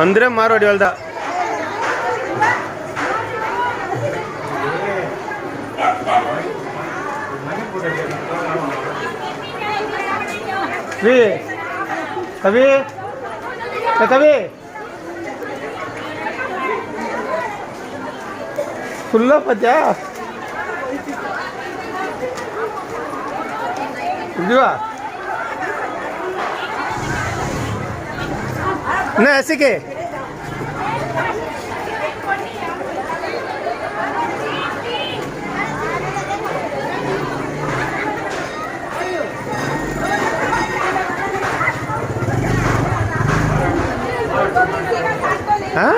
ಅಂದ್ರೆ ಮಾರೋಡಿ ಹೊಲ್ದ. ಕವಿ ಕವಿ ಕವಿ. ಫುಲ್ಲ ಪದ್ಯ ना ऐसे के। हाँ?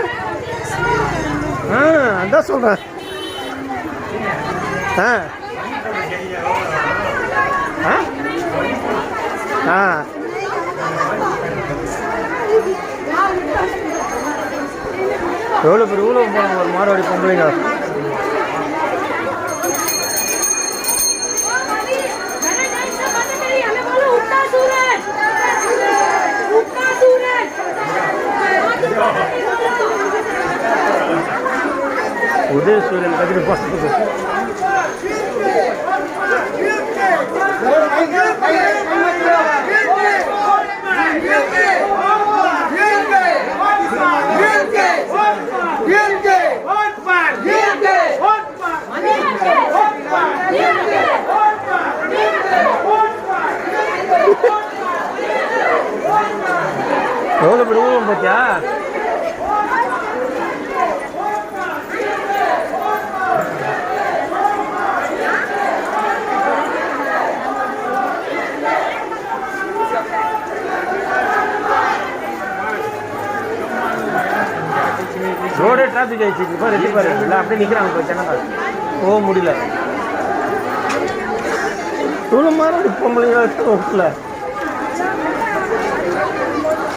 हाँ हाँ।, हाँ।, हाँ। எவ்வளோ பேர் இவ்வளோ போனாங்க ஒரு மாரவாடி பொம்பளைங்க உதயசூரியன் கதிரி பார்த்துட்டு எவ்வளோ பேர் இவ்வளோ பார்த்தியா? ரோடே டிராஃபிக் ஆயிடுச்சு. இப்போ எட்டி பாரு. இல்லை அப்படியே நிற்கிறாங்க இப்போ சென்னை போக முடியல. இவ்வளோ மாதிரி பொம்பளைங்க ரோட்டில்